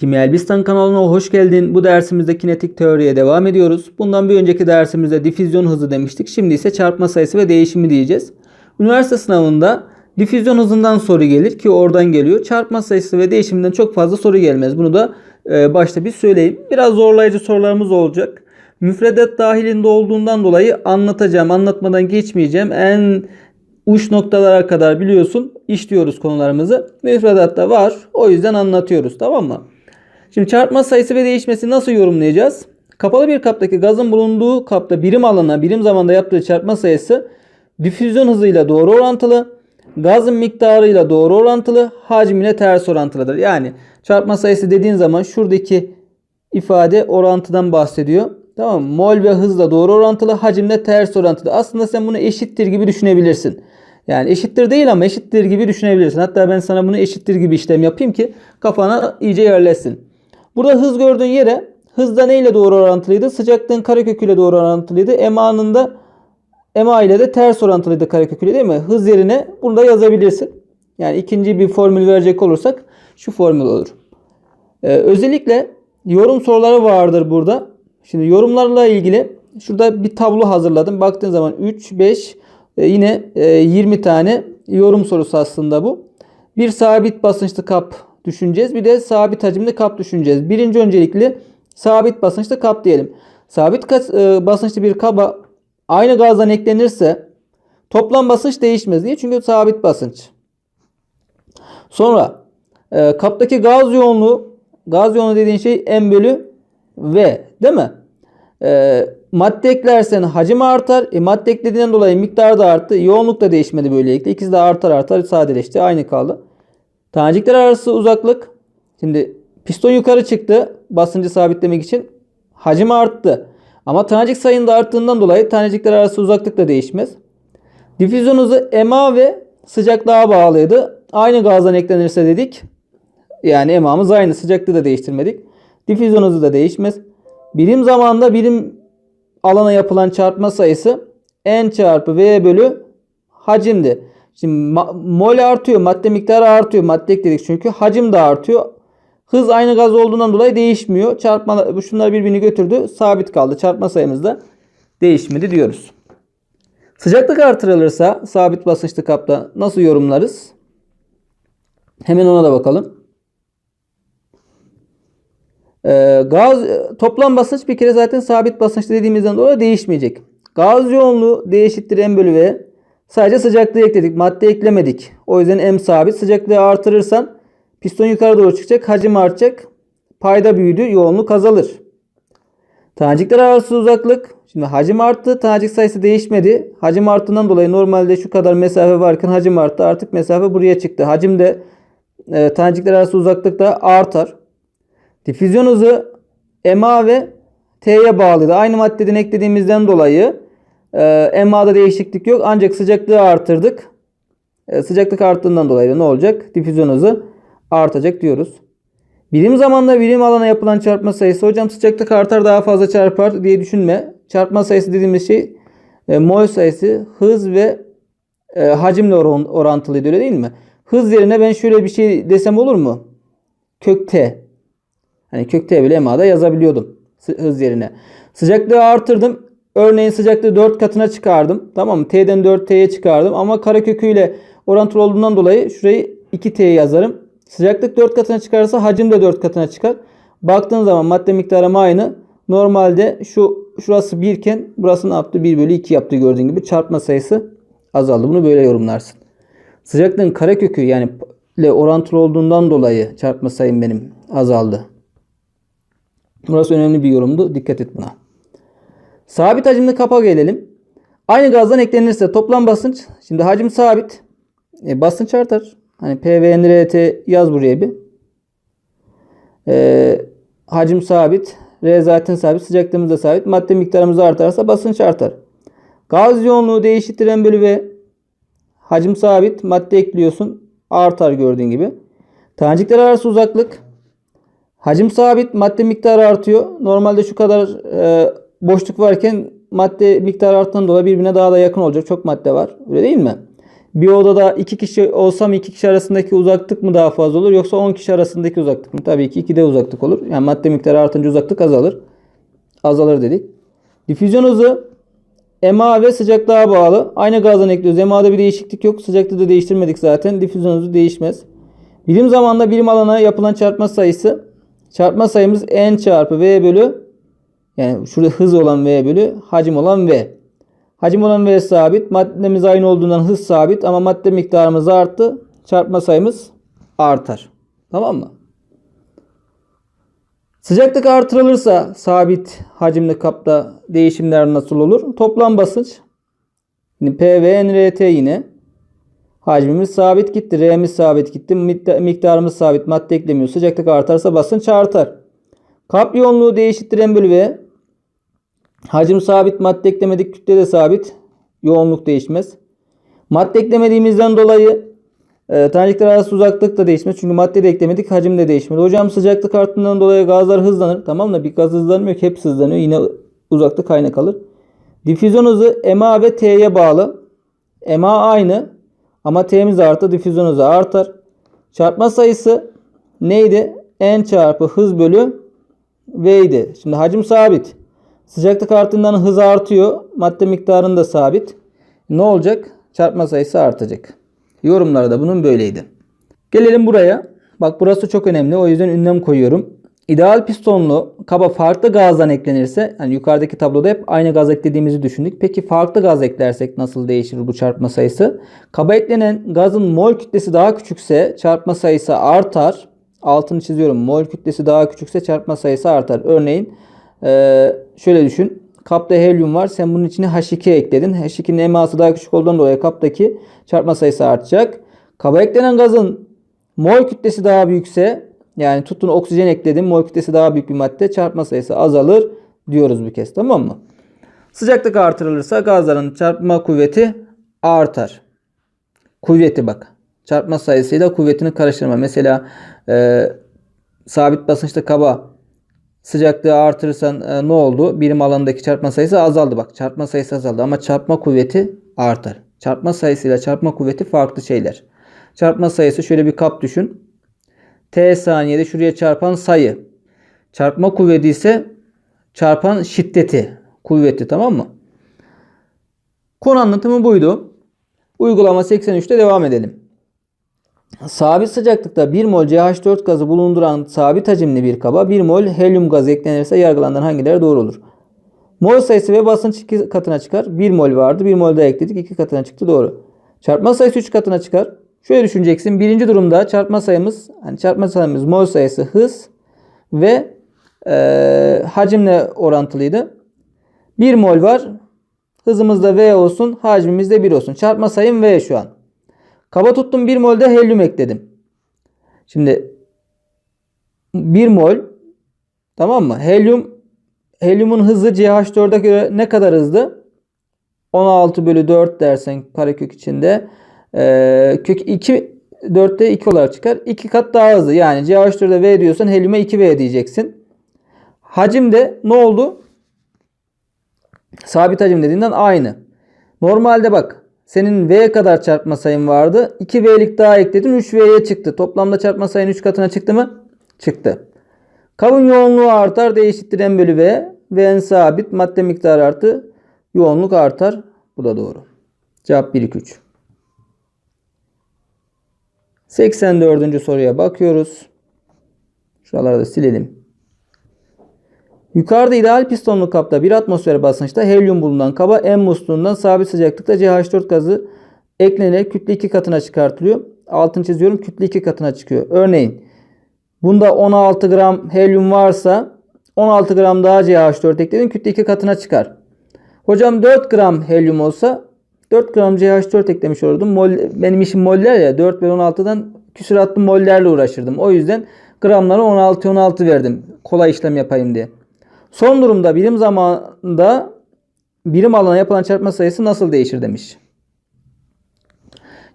Kimya Elbistan kanalına hoş geldin. Bu dersimizde kinetik teoriye devam ediyoruz. Bundan bir önceki dersimizde difüzyon hızı demiştik. Şimdi ise çarpma sayısı ve değişimi diyeceğiz. Üniversite sınavında difüzyon hızından soru gelir ki oradan geliyor. Çarpma sayısı ve değişiminden çok fazla soru gelmez. Bunu da e, başta bir söyleyeyim. Biraz zorlayıcı sorularımız olacak. Müfredat dahilinde olduğundan dolayı anlatacağım. Anlatmadan geçmeyeceğim. En uç noktalara kadar biliyorsun işliyoruz konularımızı. Müfredatta var. O yüzden anlatıyoruz. Tamam mı? Şimdi çarpma sayısı ve değişmesi nasıl yorumlayacağız? Kapalı bir kaptaki gazın bulunduğu kapta birim alana birim zamanda yaptığı çarpma sayısı difüzyon hızıyla doğru orantılı. Gazın miktarıyla doğru orantılı. Hacmiyle ters orantılıdır. Yani çarpma sayısı dediğin zaman şuradaki ifade orantıdan bahsediyor. Tamam mı? Mol ve hızla doğru orantılı, hacimle ters orantılı. Aslında sen bunu eşittir gibi düşünebilirsin. Yani eşittir değil ama eşittir gibi düşünebilirsin. Hatta ben sana bunu eşittir gibi işlem yapayım ki kafana iyice yerleşsin. Burada hız gördüğün yere hızda neyle doğru orantılıydı? Sıcaklığın kareköküyle doğru orantılıydı. Ema'nın da Ema ile de ters orantılıydı kareköküyle değil mi? Hız yerine bunu da yazabilirsin. Yani ikinci bir formül verecek olursak şu formül olur. Ee, özellikle yorum soruları vardır burada. Şimdi yorumlarla ilgili şurada bir tablo hazırladım. Baktığın zaman 3, 5 e, yine e, 20 tane yorum sorusu aslında bu. Bir sabit basınçlı kap düşüneceğiz. Bir de sabit hacimli kap düşüneceğiz. Birinci öncelikli sabit basınçlı kap diyelim. Sabit e, basınçlı bir kaba aynı gazdan eklenirse toplam basınç değişmez. Niye? Çünkü sabit basınç. Sonra e, kaptaki gaz yoğunluğu gaz yoğunluğu dediğin şey M bölü V değil mi? E, madde eklersen hacim artar. E, madde eklediğinden dolayı miktar da arttı. Yoğunluk da değişmedi böylelikle. İkisi de artar artar sadeleşti. Aynı kaldı. Tanecikler arası uzaklık. Şimdi piston yukarı çıktı. Basıncı sabitlemek için. Hacim arttı. Ama tanecik sayının da arttığından dolayı tanecikler arası uzaklık da değişmez. Difüzyon hızı ema ve sıcaklığa bağlıydı. Aynı gazdan eklenirse dedik. Yani emamız aynı. Sıcaklığı da değiştirmedik. Difüzyon hızı da değişmez. Birim zamanda birim alana yapılan çarpma sayısı n çarpı v bölü hacimdi. Şimdi mol artıyor. Madde miktarı artıyor. Madde ekledik çünkü. Hacim de artıyor. Hız aynı gaz olduğundan dolayı değişmiyor. Çarpma şunlar birbirini götürdü. Sabit kaldı. Çarpma sayımız da değişmedi diyoruz. Sıcaklık artırılırsa sabit basınçlı kapta nasıl yorumlarız? Hemen ona da bakalım. Ee, gaz toplam basınç bir kere zaten sabit basınçlı dediğimizden dolayı değişmeyecek. Gaz yoğunluğu D eşittir M bölü V. Sadece sıcaklığı ekledik. Madde eklemedik. O yüzden M sabit. Sıcaklığı artırırsan piston yukarı doğru çıkacak. Hacim artacak. Payda büyüdü. Yoğunluk azalır. Tanecikler arası uzaklık. Şimdi hacim arttı. Tanecik sayısı değişmedi. Hacim arttığından dolayı normalde şu kadar mesafe varken hacim arttı. Artık mesafe buraya çıktı. Hacim de e, tanecikler arası uzaklık da artar. Difüzyon hızı MA ve T'ye bağlıydı. Aynı maddeden eklediğimizden dolayı e, MA'da değişiklik yok. Ancak sıcaklığı artırdık. E, sıcaklık arttığından dolayı ne olacak? Difüzyon hızı artacak diyoruz. Birim zamanda birim alana yapılan çarpma sayısı hocam sıcaklık artar daha fazla çarpar diye düşünme. Çarpma sayısı dediğimiz şey e, mol sayısı, hız ve e, hacimle oran, orantılıydı öyle değil mi? Hız yerine ben şöyle bir şey desem olur mu? Kök T. Hani kök T bile MA'da yazabiliyordum hız yerine. Sıcaklığı artırdım. Örneğin sıcaklığı 4 katına çıkardım. Tamam mı? T'den 4T'ye çıkardım. Ama kareköküyle orantılı olduğundan dolayı şurayı 2T yazarım. Sıcaklık 4 katına çıkarsa hacim de 4 katına çıkar. Baktığın zaman madde miktarı aynı. Normalde şu şurası 1 iken burası ne yaptı? 1 bölü 2 yaptı gördüğün gibi. Çarpma sayısı azaldı. Bunu böyle yorumlarsın. Sıcaklığın karekökü yani ile orantılı olduğundan dolayı çarpma sayım benim azaldı. Burası önemli bir yorumdu. Dikkat et buna. Sabit hacimli kapa gelelim. Aynı gazdan eklenirse toplam basınç. Şimdi hacim sabit. E, basınç artar. Hani PVNRT yaz buraya bir. E, hacim sabit. R zaten sabit. Sıcaklığımız da sabit. Madde miktarımız artarsa basınç artar. Gaz yoğunluğu değişiktir M bölü V. Hacim sabit. Madde ekliyorsun. Artar gördüğün gibi. Tanecikler arası uzaklık. Hacim sabit. Madde miktarı artıyor. Normalde şu kadar e, boşluk varken madde miktarı arttığından dolayı birbirine daha da yakın olacak. Çok madde var. Öyle değil mi? Bir odada iki kişi olsam iki kişi arasındaki uzaklık mı daha fazla olur yoksa 10 kişi arasındaki uzaklık mı? Tabii ki 2'de uzaklık olur. Yani madde miktarı artınca uzaklık azalır. Azalır dedik. Difüzyon hızı EMA ve sıcaklığa bağlı. Aynı gazdan ekliyoruz. EMA'da bir değişiklik yok. Sıcaklığı da değiştirmedik zaten. Difüzyon hızı değişmez. Birim zamanda birim alana yapılan çarpma sayısı çarpma sayımız n çarpı v bölü yani şurada hız olan v bölü hacim olan v. Hacim olan v sabit. Maddemiz aynı olduğundan hız sabit ama madde miktarımız arttı. Çarpma sayımız artar. Tamam mı? Sıcaklık artırılırsa sabit hacimli kapta değişimler nasıl olur? Toplam basınç Şimdi P ve NRT yine. Hacmimiz sabit gitti. R'miz sabit gitti. Miktarımız sabit. Madde eklemiyor. Sıcaklık artarsa basınç artar. Kap yoğunluğu değişiktir M bölü V. Hacim sabit. Madde eklemedik. Kütle de sabit. Yoğunluk değişmez. Madde eklemediğimizden dolayı e, tanecikler arası uzaklık da değişmez. Çünkü madde de eklemedik. Hacim de değişmedi. Hocam sıcaklık arttığından dolayı gazlar hızlanır. Tamam da bir gaz hızlanmıyor ki. Hepsi hızlanıyor. Yine uzaklık aynı kalır. Difüzyon hızı MA ve T'ye bağlı. MA aynı. Ama T'miz arttı. Difüzyon hızı artar. Çarpma sayısı neydi? N çarpı hız bölü V idi. Şimdi hacim sabit. Sıcaklık arttığından hız artıyor. Madde miktarında da sabit. Ne olacak? Çarpma sayısı artacak. Yorumları da bunun böyleydi. Gelelim buraya. Bak burası çok önemli. O yüzden ünlem koyuyorum. İdeal pistonlu kaba farklı gazdan eklenirse hani yukarıdaki tabloda hep aynı gaz eklediğimizi düşündük. Peki farklı gaz eklersek nasıl değişir bu çarpma sayısı? Kaba eklenen gazın mol kütlesi daha küçükse çarpma sayısı artar. Altını çiziyorum. Mol kütlesi daha küçükse çarpma sayısı artar. Örneğin ee, şöyle düşün. Kapta helyum var. Sen bunun içine H2 ekledin. H2'nin eması daha küçük olduğundan dolayı kaptaki çarpma sayısı artacak. Kaba eklenen gazın mol kütlesi daha büyükse yani tutun oksijen ekledim. Mol kütlesi daha büyük bir madde. Çarpma sayısı azalır diyoruz bir kez. Tamam mı? Sıcaklık artırılırsa gazların çarpma kuvveti artar. Kuvveti bak. Çarpma sayısıyla kuvvetini karıştırma. Mesela e, sabit basınçta kaba sıcaklığı artırırsan e, ne oldu? Birim alanındaki çarpma sayısı azaldı. Bak çarpma sayısı azaldı ama çarpma kuvveti artar. Çarpma sayısıyla çarpma kuvveti farklı şeyler. Çarpma sayısı şöyle bir kap düşün. T saniyede şuraya çarpan sayı. Çarpma kuvveti ise çarpan şiddeti. Kuvveti tamam mı? Konu anlatımı buydu. Uygulama 83'te devam edelim. Sabit sıcaklıkta 1 mol CH4 gazı bulunduran sabit hacimli bir kaba 1 mol helyum gazı eklenirse yargılanan hangileri doğru olur? Mol sayısı ve basınç 2 katına çıkar. 1 mol vardı. 1 mol daha ekledik. 2 katına çıktı. Doğru. Çarpma sayısı 3 katına çıkar. Şöyle düşüneceksin. Birinci durumda çarpma sayımız hani çarpma sayımız mol sayısı hız ve e, hacimle orantılıydı. 1 mol var. Hızımız da V olsun. Hacmimiz de 1 olsun. Çarpma sayım V şu an. Kaba tuttum 1 molde helyum ekledim. Şimdi 1 mol tamam mı? Helyum helyumun hızı CH4'e göre ne kadar hızlı? 16 bölü 4 dersen karekök içinde ee, kök 2 4'te 2 olarak çıkar. 2 kat daha hızlı. Yani CH4'e V diyorsan helyuma 2V diyeceksin. Hacim de ne oldu? Sabit hacim dediğinden aynı. Normalde bak senin V kadar çarpma sayın vardı. 2V'lik daha ekledin 3V'ye çıktı. Toplamda çarpma sayın 3 katına çıktı mı? Çıktı. Kabın yoğunluğu artar. D eşittir M bölü V. V'n sabit. Madde miktarı artı. Yoğunluk artar. Bu da doğru. Cevap 1 2 3. 84. soruya bakıyoruz. Şuraları da silelim. Yukarıda ideal pistonlu kapta bir atmosfer basınçta helyum bulunan kaba M musluğundan sabit sıcaklıkta CH4 gazı eklenerek kütle 2 katına çıkartılıyor. Altını çiziyorum kütle 2 katına çıkıyor. Örneğin bunda 16 gram helyum varsa 16 gram daha CH4 ekledin kütle 2 katına çıkar. Hocam 4 gram helyum olsa 4 gram CH4 eklemiş olurdum. Mol, benim işim moller ya 4 ve 16'dan küsuratlı mollerle uğraşırdım. O yüzden gramları 16 16 verdim. Kolay işlem yapayım diye. Son durumda birim zamanında birim alana yapılan çarpma sayısı nasıl değişir demiş.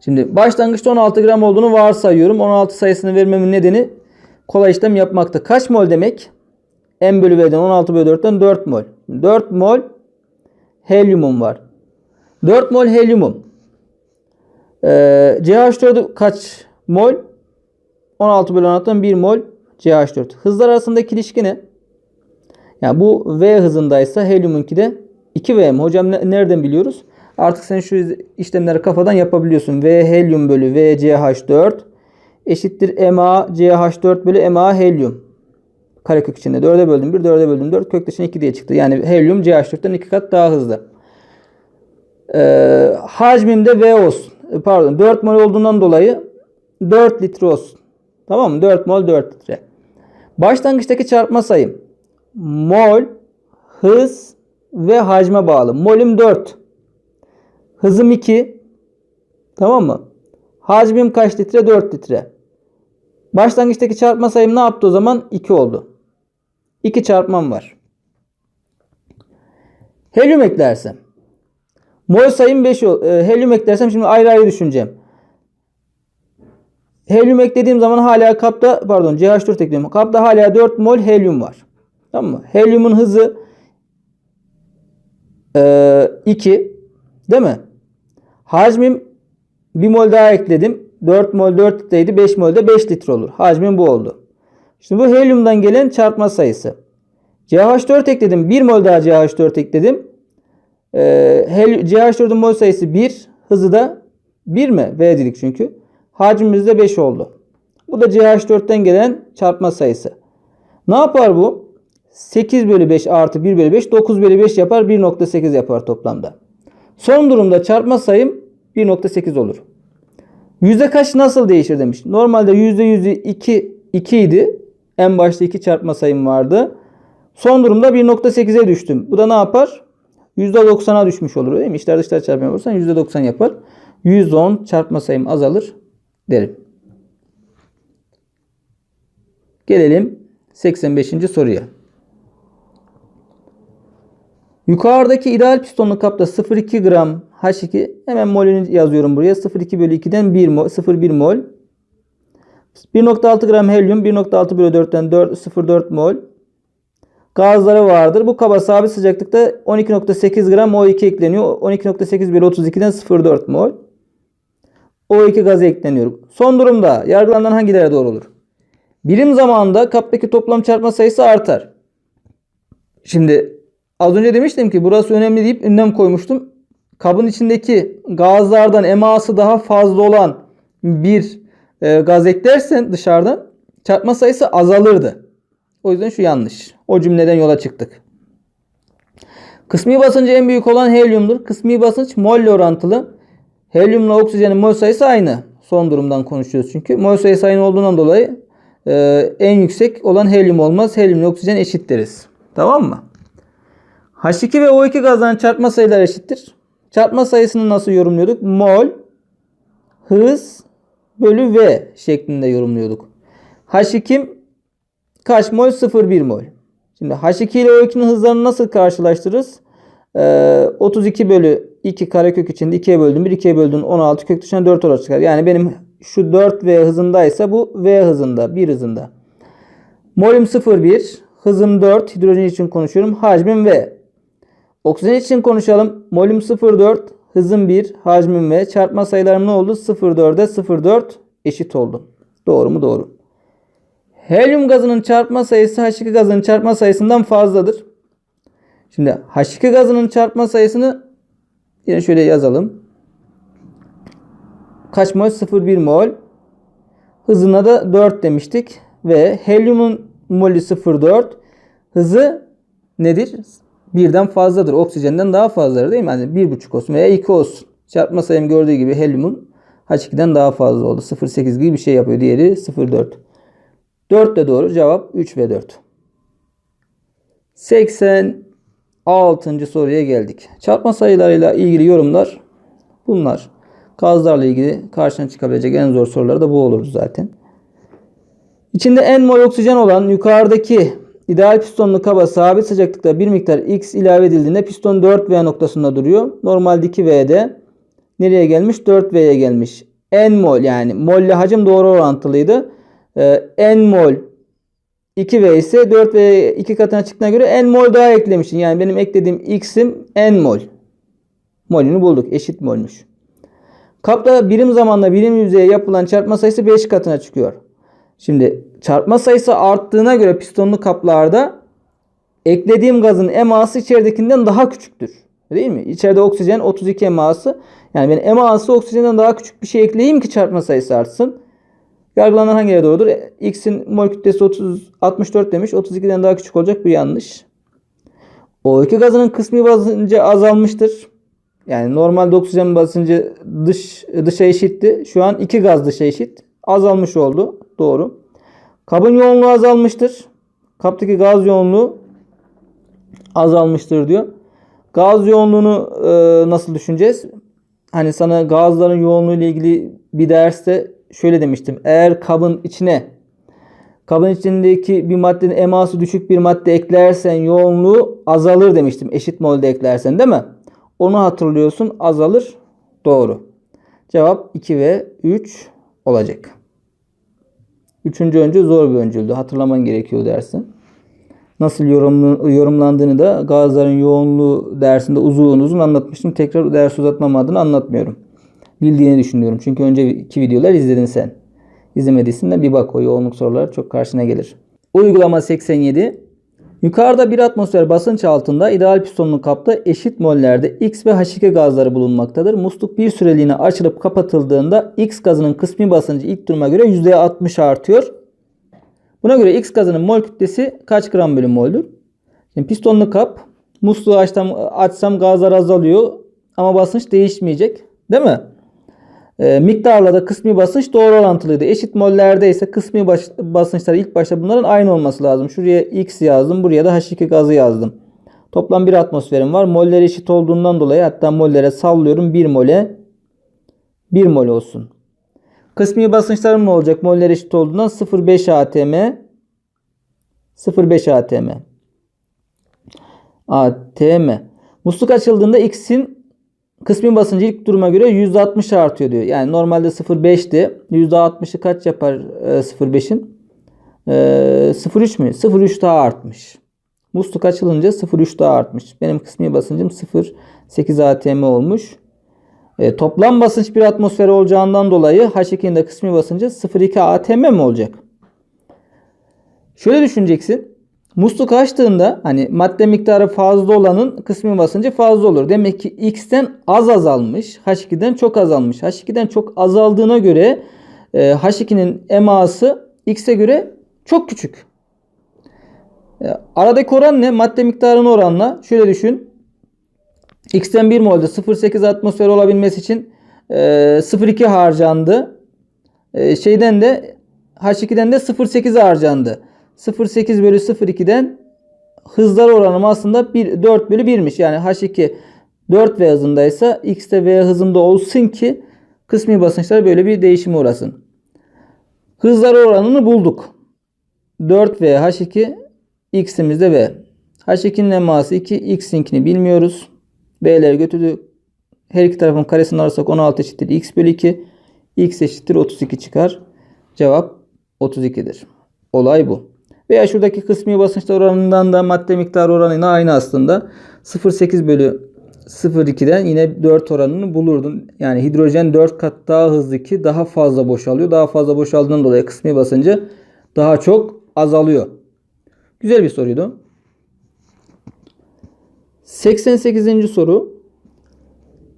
Şimdi başlangıçta 16 gram olduğunu varsayıyorum. 16 sayısını vermemin nedeni kolay işlem yapmakta. Kaç mol demek? M bölü V'den 16 bölü 4'ten 4 mol. 4 mol helyumum var. 4 mol helyumum. Ee, CH4 kaç mol? 16 bölü 16'dan 1 mol CH4. Hızlar arasındaki ilişki ne? Yani bu V hızındaysa helyumunki de 2V mi? Hocam ne- nereden biliyoruz? Artık sen şu işlemleri kafadan yapabiliyorsun. V helyum bölü V CH4 eşittir MA CH4 bölü MA helyum. Karekök içinde 4'e böldüm 1, 4'e böldüm 4, kök dışına 2 diye çıktı. Yani helyum CH4'ten 2 kat daha hızlı. Ee, hacmim de V olsun. Ee, Pardon 4 mol olduğundan dolayı 4 litre olsun. Tamam mı? 4 mol 4 litre. Başlangıçtaki çarpma sayım mol, hız ve hacme bağlı. Molüm 4. Hızım 2. Tamam mı? Hacmim kaç litre? 4 litre. Başlangıçtaki çarpma sayım ne yaptı o zaman? 2 oldu. 2 çarpmam var. Helyum eklersem. Mol sayım 5 ol. e, helyum eklersem şimdi ayrı ayrı düşüneceğim. Helyum eklediğim zaman hala kapta pardon CH4 ekliyorum. Kapta hala 4 mol helyum var. Tamam mı? Helyumun hızı 2 değil mi? Hacmim 1 mol daha ekledim. 4 mol 4 litreydi. 5 mol de 5 litre olur. Hacmim bu oldu. Şimdi bu helyumdan gelen çarpma sayısı. CH4 ekledim. 1 mol daha CH4 ekledim. Ee, hel- CH4'ün mol sayısı 1. Hızı da 1 mi? V dedik çünkü. Hacmimiz de 5 oldu. Bu da CH4'ten gelen çarpma sayısı. Ne yapar bu? 8 bölü 5 artı 1 bölü 5 9 bölü 5 yapar 1.8 yapar toplamda. Son durumda çarpma sayım 1.8 olur. Yüzde kaç nasıl değişir demiş. Normalde yüzde yüzü 2, 2 idi. En başta 2 çarpma sayım vardı. Son durumda 1.8'e düştüm. Bu da ne yapar? %90'a düşmüş olur değil mi? İçler dışlar çarpma yaparsan %90 yapar. 110 çarpma sayım azalır derim. Gelelim 85. soruya. Yukarıdaki ideal pistonlu kapta 0,2 gram H2 hemen molünü yazıyorum buraya. 0,2 bölü 2'den 1 mol, 0,1 mol. 1.6 gram helyum 1.6 bölü 4'ten 4, 0,4 mol. Gazları vardır. Bu kaba sabit sıcaklıkta 12.8 gram O2 ekleniyor. 12.8 bölü 32'den 0,4 mol. O2 gazı ekleniyor. Son durumda yargılanan hangileri doğru olur? Birim zamanında kaptaki toplam çarpma sayısı artar. Şimdi az önce demiştim ki burası önemli deyip ünlem koymuştum. Kabın içindeki gazlardan eması daha fazla olan bir e, gaz eklersen dışarıdan çarpma sayısı azalırdı. O yüzden şu yanlış. O cümleden yola çıktık. Kısmi basıncı en büyük olan helyumdur. Kısmi basınç molle orantılı. Helyumla oksijenin mol sayısı aynı. Son durumdan konuşuyoruz çünkü. Mol sayısı aynı olduğundan dolayı e, en yüksek olan helyum olmaz. Helyumla oksijen eşit deriz. Tamam mı? H2 ve O2 gazların çarpma sayıları eşittir. Çarpma sayısını nasıl yorumluyorduk? Mol, hız bölü V şeklinde yorumluyorduk. H2 kaç mol? 0,1 mol. Şimdi H2 ile O2'nin hızlarını nasıl karşılaştırırız? Ee, 32 bölü 2 karekök içinde 2'ye böldüm. 1 2'ye böldüm 16 kök dışına 4 olarak çıkar. Yani benim şu 4V hızındaysa bu V hızında 1 hızında. Molüm 0,1 hızım 4 hidrojen için konuşuyorum. Hacmim V. Oksijen için konuşalım. Molüm 0,4 hızım 1 hacmim V. Çarpma sayılarım ne oldu? 0,4'e 0,4 eşit oldu. Doğru mu? Doğru. Helyum gazının çarpma sayısı H2 gazının çarpma sayısından fazladır. Şimdi H2 gazının çarpma sayısını yine şöyle yazalım. Kaç mol? 0,1 mol. Hızına da 4 demiştik. Ve helyumun molü 0,4. Hızı nedir? Birden fazladır. Oksijenden daha fazladır değil mi? Yani 1,5 olsun veya 2 olsun. Çarpma sayım gördüğü gibi helyumun H2'den daha fazla oldu. 0,8 gibi bir şey yapıyor. Diğeri 0,4. 4 de doğru. Cevap 3 ve 4. 86. soruya geldik. Çarpma sayılarıyla ilgili yorumlar bunlar. Gazlarla ilgili karşına çıkabilecek en zor soruları da bu olurdu zaten. İçinde en mol oksijen olan yukarıdaki ideal pistonlu kaba sabit sıcaklıkta bir miktar X ilave edildiğinde piston 4V noktasında duruyor. Normalde 2V'de nereye gelmiş? 4V'ye gelmiş. En mol yani molle hacim doğru orantılıydı. Ee, n mol 2V ise 4V 2 katına çıktığına göre n mol daha eklemişsin. Yani benim eklediğim x'im n mol. Molünü bulduk. Eşit molmüş. Kapta birim zamanla birim yüzeye yapılan çarpma sayısı 5 katına çıkıyor. Şimdi çarpma sayısı arttığına göre pistonlu kaplarda eklediğim gazın eması içeridekinden daha küçüktür. Değil mi? İçeride oksijen 32 eması. Yani ben eması oksijenden daha küçük bir şey ekleyeyim ki çarpma sayısı artsın. Yargılanan hangileri doğrudur? X'in mol kütlesi 30, 64 demiş. 32'den daha küçük olacak. Bu yanlış. O2 gazının kısmi basıncı azalmıştır. Yani normalde oksijen basıncı dış dışa eşitti. Şu an iki gaz dışa eşit. Azalmış oldu. Doğru. Kabın yoğunluğu azalmıştır. Kaptaki gaz yoğunluğu azalmıştır diyor. Gaz yoğunluğunu e, nasıl düşüneceğiz? Hani sana gazların yoğunluğu ile ilgili bir derste şöyle demiştim. Eğer kabın içine kabın içindeki bir maddenin eması düşük bir madde eklersen yoğunluğu azalır demiştim. Eşit molde eklersen değil mi? Onu hatırlıyorsun azalır. Doğru. Cevap 2 ve 3 olacak. Üçüncü öncül zor bir öncüldü. Hatırlaman gerekiyor dersin. Nasıl yorumlandığını da gazların yoğunluğu dersinde uzun uzun anlatmıştım. Tekrar ders uzatmam adına anlatmıyorum. Bildiğini düşünüyorum. Çünkü önceki videolar izledin sen. İzlemediysen de bir bak o yoğunluk soruları çok karşına gelir. Uygulama 87. Yukarıda bir atmosfer basınç altında ideal pistonlu kapta eşit mollerde X ve H2 gazları bulunmaktadır. Musluk bir süreliğine açılıp kapatıldığında X gazının kısmi basıncı ilk duruma göre %60 artıyor. Buna göre X gazının mol kütlesi kaç gram bölü moldür? Şimdi pistonlu kap musluğu açsam, açsam gazlar azalıyor ama basınç değişmeyecek. Değil mi? E, miktarla da kısmi basınç doğru orantılıydı. Eşit mollerde ise kısmi baş, basınçlar ilk başta bunların aynı olması lazım. Şuraya X yazdım. Buraya da H2 gazı yazdım. Toplam bir atmosferim var. Moller eşit olduğundan dolayı hatta mollere sallıyorum. 1 mole 1 mol olsun. Kısmi basınçlarım ne olacak? Moller eşit olduğundan 0,5 atm 0,5 atm atm Musluk açıldığında X'in kısmi basıncı ilk duruma göre %60 artıyor diyor. Yani normalde 0,5'ti. %60'ı kaç yapar e, 0,5'in? E, 0,3 mü? 0,3 daha artmış. Musluk açılınca 0,3 daha artmış. Benim kısmi basıncım 0,8 atm olmuş. E, toplam basınç bir atmosfer olacağından dolayı H2'nin de kısmi basıncı 0,2 atm mi olacak? Şöyle düşüneceksin. Musluk açtığında hani madde miktarı fazla olanın kısmi basıncı fazla olur. Demek ki X'ten az azalmış. H2'den çok azalmış. H2'den çok azaldığına göre e, H2'nin eması X'e göre çok küçük. E, aradaki oran ne? Madde miktarının oranla. Şöyle düşün. X'ten 1 molde 0.8 atmosfer olabilmesi için e, 0.2 harcandı. E, şeyden de H2'den de 0.8 harcandı. 0.8 bölü 0.2'den hızlar oranım aslında 1, 4 bölü 1'miş. Yani H2 4 V hızındaysa X de V hızında olsun ki kısmi basınçlar böyle bir değişime uğrasın. Hızlar oranını bulduk. 4 V H2 X'imiz de V. H2'nin eması 2, X'inkini bilmiyoruz. V'leri götürdük. Her iki tarafın karesini alırsak 16 eşittir X bölü 2. X eşittir 32 çıkar. Cevap 32'dir. Olay bu. Veya şuradaki kısmi basınçlar oranından da madde miktarı oranıyla aynı aslında. 0.8 bölü 0.2'den yine 4 oranını bulurdun. Yani hidrojen 4 kat daha hızlı ki daha fazla boşalıyor. Daha fazla boşaldığından dolayı kısmi basıncı daha çok azalıyor. Güzel bir soruydu. 88. soru.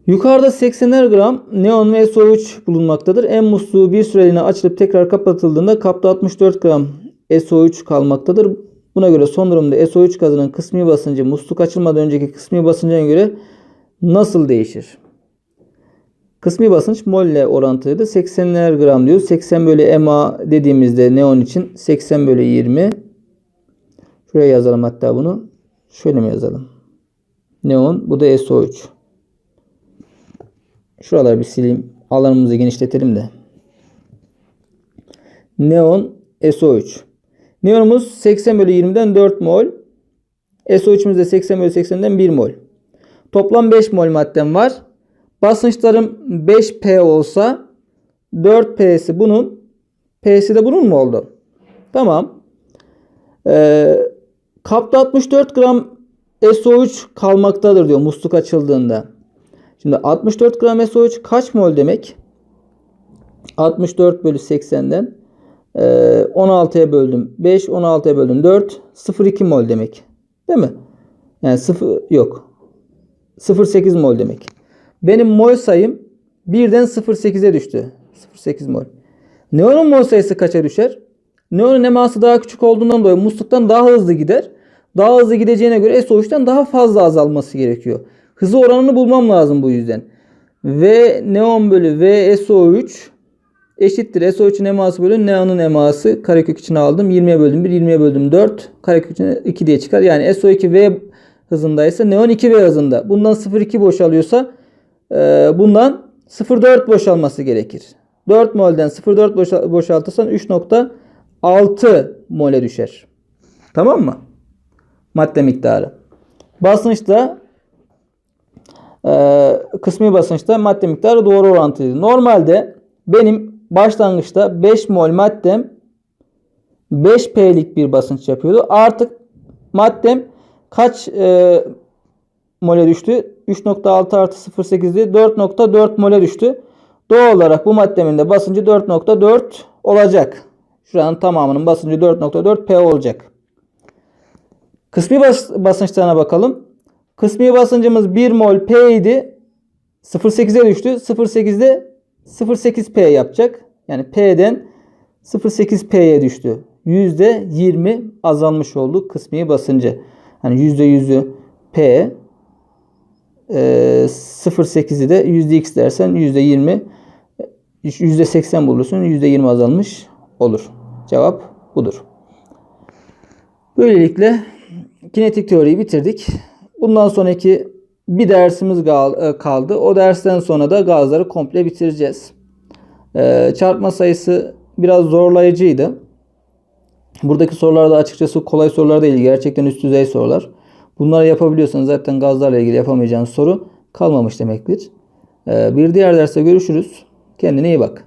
Yukarıda 80'er gram neon ve SO3 bulunmaktadır. En musluğu bir süreliğine açılıp tekrar kapatıldığında kapta 64 gram SO3 kalmaktadır. Buna göre son durumda SO3 gazının kısmi basıncı musluk açılmadan önceki kısmi basıncına göre nasıl değişir? Kısmi basınç mol ile orantılıydı. 80'er gram diyor. 80 bölü MA dediğimizde neon için 80 bölü 20. Şuraya yazalım hatta bunu. Şöyle mi yazalım? Neon. Bu da SO3. Şuraları bir sileyim. Alanımızı genişletelim de. Neon SO3. Neonumuz 80 bölü 20'den 4 mol. SO3'ümüz de 80 bölü 80'den 1 mol. Toplam 5 mol maddem var. Basınçlarım 5P olsa 4P'si bunun P'si de bunun mu oldu? Tamam. Ee, kapta 64 gram SO3 kalmaktadır diyor musluk açıldığında. Şimdi Şimdi 64 gram SO3 kaç mol demek? 64 bölü 80'den e, 16'ya böldüm 5, 16'ya böldüm 4, 0,2 mol demek. Değil mi? Yani 0 yok. 0,8 mol demek. Benim mol sayım 1'den 0,8'e düştü. 0,8 mol. Neonun mol sayısı kaça düşer? Neonun eması daha küçük olduğundan dolayı musluktan daha hızlı gider. Daha hızlı gideceğine göre SO3'ten daha fazla azalması gerekiyor. Hızı oranını bulmam lazım bu yüzden. V neon bölü V SO3 eşittir. SO3'ün eması bölü neonun eması. Karekök içine aldım. 20'ye böldüm 1, 20'ye böldüm 4. Karekök içine 2 diye çıkar. Yani SO2 V hızındaysa neon 2 V hızında. Bundan 0,2 boşalıyorsa e, bundan 0,4 boşalması gerekir. 4 molden 0,4 boşa- boşaltırsan 3,6 mole düşer. Tamam mı? Madde miktarı. Basınçta e, kısmi basınçta madde miktarı doğru orantılıydı. Normalde benim başlangıçta 5 mol maddem 5P'lik bir basınç yapıyordu. Artık maddem kaç e, mole düştü? 3.6 artı 0.8'di. 4.4 mole düştü. Doğal olarak bu maddemin de basıncı 4.4 olacak. Şuranın tamamının basıncı 4.4 P olacak. Kısmi bas basınçlarına bakalım. Kısmi basıncımız 1 mol P idi. 0.8'e düştü. 0.8'de 0.8 P yapacak. Yani P'den 0.8 P'ye düştü. %20 azalmış oldu kısmi basıncı. Hani %100'ü P e, 0.8'i de %x dersen %20 %80 bulursun. %20 azalmış olur. Cevap budur. Böylelikle kinetik teoriyi bitirdik. Bundan sonraki bir dersimiz e, kaldı. O dersten sonra da gazları komple bitireceğiz. Ee, çarpma sayısı biraz zorlayıcıydı. Buradaki sorular da açıkçası kolay sorular değil. Gerçekten üst düzey sorular. Bunları yapabiliyorsanız zaten gazlarla ilgili yapamayacağınız soru kalmamış demektir. Ee, bir diğer derste görüşürüz. Kendine iyi bak.